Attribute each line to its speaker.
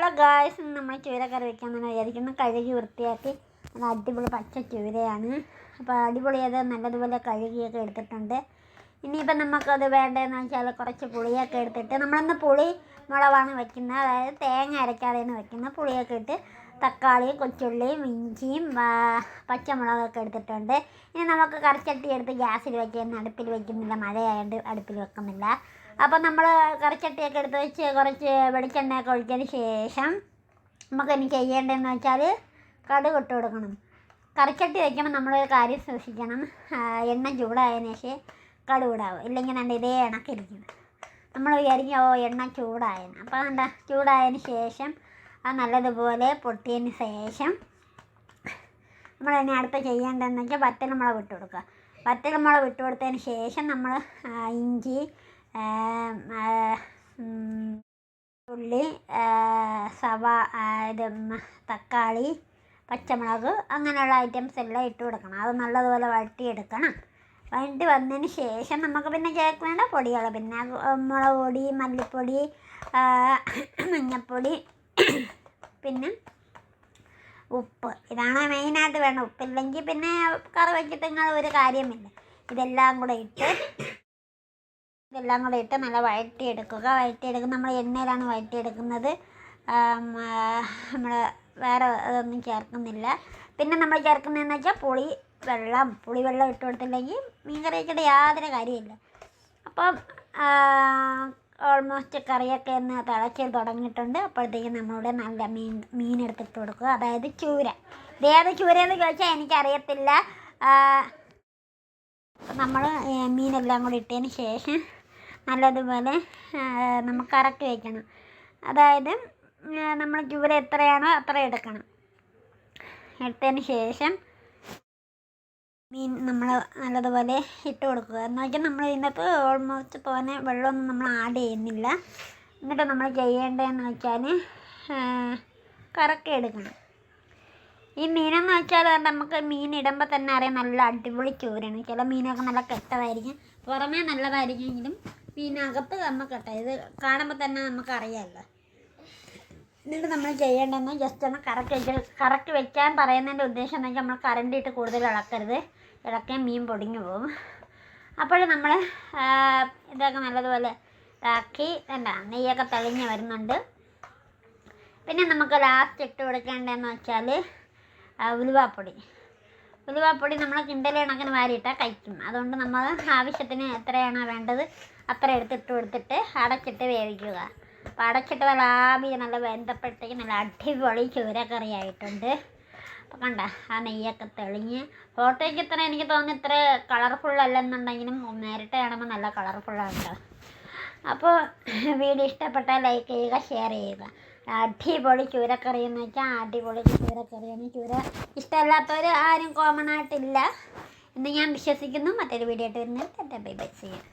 Speaker 1: Hello guys നമ്മൾ വെക്കാൻ വെക്കാമെന്നാണ് വിചാരിക്കുന്നത് കഴുകി വൃത്തിയാക്കി. നല്ല അടിപൊളി പച്ച ചൂരയാണ്. അപ്പോൾ അടിപൊളി അത് നല്ലതുപോലെ കഴുകിയൊക്കെ എടുത്തിട്ടുണ്ട്. ഇനിയിപ്പോൾ നമുക്കത് വേണ്ടതെന്ന് വെച്ചാൽ കുറച്ച് പുളിയൊക്കെ എടുത്തിട്ട് നമ്മളിന്ന് പുളി മുളവാണ് വെക്കുന്നത്. അതായത് തേങ്ങ അരയ്ക്കാതെയാണ് വെക്കുന്നത്. പുളിയൊക്കെ ഇട്ട് തക്കാളി കൊച്ചുള്ളിയും ഇഞ്ചിയും പച്ചമുളകൊക്കെ എടുത്തിട്ടുണ്ട്. ഇനി നമുക്ക് കറിച്ചട്ടി എടുത്ത് ഗ്യാസിൽ വയ്ക്കുന്ന അടുപ്പിൽ വയ്ക്കുന്നില്ല മഴയായതുകൊണ്ട് അടുപ്പിൽ വെക്കുന്നില്ല. അപ്പോൾ നമ്മൾ കറിച്ചട്ടിയൊക്കെ എടുത്ത് വെച്ച് കുറച്ച് വെളിച്ചെണ്ണയൊക്കെ ഒഴിച്ചതിന് ശേഷം നമുക്ക് ഇനി ചെയ്യേണ്ടതെന്ന് വെച്ചാൽ കടുക് ഇട്ട് കൊടുക്കണം. കറിച്ചട്ടി വയ്ക്കുമ്പോൾ നമ്മൾ ഒരു കാര്യം സൂക്ഷിക്കണം. എണ്ണ ചൂടായതിനു ശേഷം കടുക് ഇടാവും ഇല്ലെങ്കിൽ രണ്ട് ഇതേ ഇണക്കിരിക്കും നമ്മൾ വിചാരിക്കും ഓ എണ്ണ ചൂടായെന്ന്. അപ്പോൾ എന്താ ചൂടായതിന് ശേഷം അത് നല്ലതുപോലെ പൊട്ടിയതിന് ശേഷം നമ്മൾ അതിനെ അടുത്ത് ചെയ്യേണ്ടതെന്ന് വെച്ചാൽ വറ്റൽമുളക് ഇട്ട് കൊടുക്കുക. വറ്റൽമുളക് ഇട്ട് കൊടുത്തതിന് ശേഷം നമ്മൾ ഇഞ്ചി ഉള്ളി സവ ഇത് തക്കാളി പച്ചമുളക് അങ്ങനെയുള്ള ഐറ്റംസ് എല്ലാം ഇട്ട് കൊടുക്കണം. അത് നല്ലതുപോലെ വഴറ്റിയെടുക്കണം. വഴറ്റി വന്നതിന് ശേഷം നമുക്ക് പിന്നെ ചേർക്കേണ്ട പൊടികൾ. പിന്നെ മുളക് പൊടി മല്ലിപ്പൊടി മഞ്ഞൾപ്പൊടി പിന്നെ ഉപ്പ്. ഇതാണ് മെയിനായിട്ട് വേണം ഉപ്പില്ലെങ്കിൽ പിന്നെ കറി വെച്ചിട്ട് നിങ്ങൾ ഒരു കാര്യമില്ല. ഇതെല്ലാം കൂടെ ഇട്ട് ഇതെല്ലാം കൂടെ ഇട്ട് നല്ല വഴറ്റിയെടുക്കുക. വഴറ്റിയെടുക്കുക നമ്മൾ എണ്ണയിലാണ് വഴറ്റിയെടുക്കുന്നത്. നമ്മൾ വേറെ അതൊന്നും ചേർക്കുന്നില്ല. പിന്നെ നമ്മൾ ചേർക്കുന്നതെന്ന് വെച്ചാൽ പുളി വെള്ളം. പുളി വെള്ളം ഇട്ട് കൊടുത്തില്ലെങ്കിൽ മീൻ കറി വെച്ചിട്ട് യാതൊരു കാര്യമില്ല അപ്പം ഓൾമോസ്റ്റ് കറിയൊക്കെ ഒന്ന് തിളച്ച് തുടങ്ങിയിട്ടുണ്ട്. അപ്പോഴത്തേക്കും നമ്മളിവിടെ നല്ല മീൻ മീൻ എടുത്തിട്ട് കൊടുക്കുക. അതായത് ചൂര. ഇതേത് ചൂരയെന്ന് ചോദിച്ചാൽ എനിക്കറിയത്തില്ല. നമ്മൾ മീനെല്ലാം കൂടി ഇട്ടതിന് ശേഷം നല്ലതുപോലെ നമുക്ക് ഇറക്കി വയ്ക്കണം അതായത് നമ്മൾ ചൂര എത്രയാണോ അത്ര എടുക്കണം. എടുത്തതിന് ശേഷം മീൻ നമ്മൾ നല്ലതുപോലെ ഇട്ട് കൊടുക്കുക. എന്ന് വെച്ചാൽ നമ്മൾ ഇതിനകത്ത് ഓൾമോസ്റ്റ് പോകാൻ വെള്ളമൊന്നും നമ്മൾ ആഡ് ചെയ്യുന്നില്ല. എന്നിട്ട് നമ്മൾ ചെയ്യേണ്ടതെന്ന് വെച്ചാൽ കറക്കി എടുക്കണം. ഈ മീനെന്ന് വെച്ചാൽ നമുക്ക് മീൻ ഇടുമ്പോൾ തന്നെ അറിയാം നല്ല അടിപൊളി ചൂരാണ്. ചില മീനൊക്കെ നല്ല കെട്ടതായിരിക്കും. പുറമേ നല്ലതായിരിക്കുമെങ്കിലും മീനകത്ത് നമുക്ക് കെട്ട ഇത് കാണുമ്പോൾ തന്നെ നമുക്ക് അറിയാമല്ലോ എന്നിട്ട് നമ്മൾ ചെയ്യേണ്ടതെന്ന് ജസ്റ്റ് ഒന്ന് കറക്റ്റ് വെച്ച് കറക്റ്റ് വെക്കാൻ പറയുന്നതിന്റെ ഉദ്ദേശം എന്ന് വെച്ചാൽ നമ്മൾ കറണ്ട് ഇട്ട് കൂടുതൽ ഇളക്കരുത്. ഇളക്കാൻ മീൻ പൊടിഞ്ഞു പോകും. അപ്പോൾ നമ്മൾ ഇതൊക്കെ നല്ലതുപോലെ ഇതാക്കി എന്താ നെയ്യൊക്കെ തെളിഞ്ഞ് വരുന്നുണ്ട്. പിന്നെ നമുക്ക് ലാസ്റ്റ് ഇട്ട് കൊടുക്കേണ്ടതെന്ന് വെച്ചാൽ ഉലുവാപ്പൊടി. ഉലുവാപ്പൊടി നമ്മൾ കിണ്ടൽ കണക്കിന് വാരിയിട്ടാൽ കഴിക്കും. അതുകൊണ്ട് നമ്മൾ ആവശ്യത്തിന് എത്രയാണോ വേണ്ടത് അത്ര എടുത്തിട്ട് കൊടുത്തിട്ട് അടച്ചിട്ട് വേവിക്കുക. അപ്പോൾ അടച്ചിട്ട് നല്ല ആവി നല്ല വെന്തപ്പോഴത്തേക്ക് നല്ല അടിപൊളി ചൂരക്കറി ആയിട്ടുണ്ട് അപ്പോൾ കണ്ട ആ നെയ്യൊക്കെ തെളിഞ്ഞ്. ഫോട്ടോയ്ക്ക് ഇത്ര എനിക്ക് തോന്നുന്നു ഇത്ര കളർഫുൾ അല്ലെന്നുണ്ടെങ്കിലും നേരിട്ട് കാണുമ്പോൾ നല്ല കളർഫുള്ളാണ് കേട്ടോ അപ്പോൾ വീഡിയോ ഇഷ്ടപ്പെട്ടാൽ ലൈക്ക് ചെയ്യുക ഷെയർ ചെയ്യുക. അടിപൊളി ചൂരക്കറി എന്ന് വെച്ചാൽ അടിപൊളി ചൂരക്കറിയാണ് ചൂര ഇഷ്ടമല്ലാത്തവർ ആരും കോമൺ ആയിട്ടില്ല എന്ന് ഞാൻ വിശ്വസിക്കുന്നു. മറ്റൊരു വീഡിയോ ആയിട്ട് വരുന്നത് ബൈ ബൈ ചെയ്യാം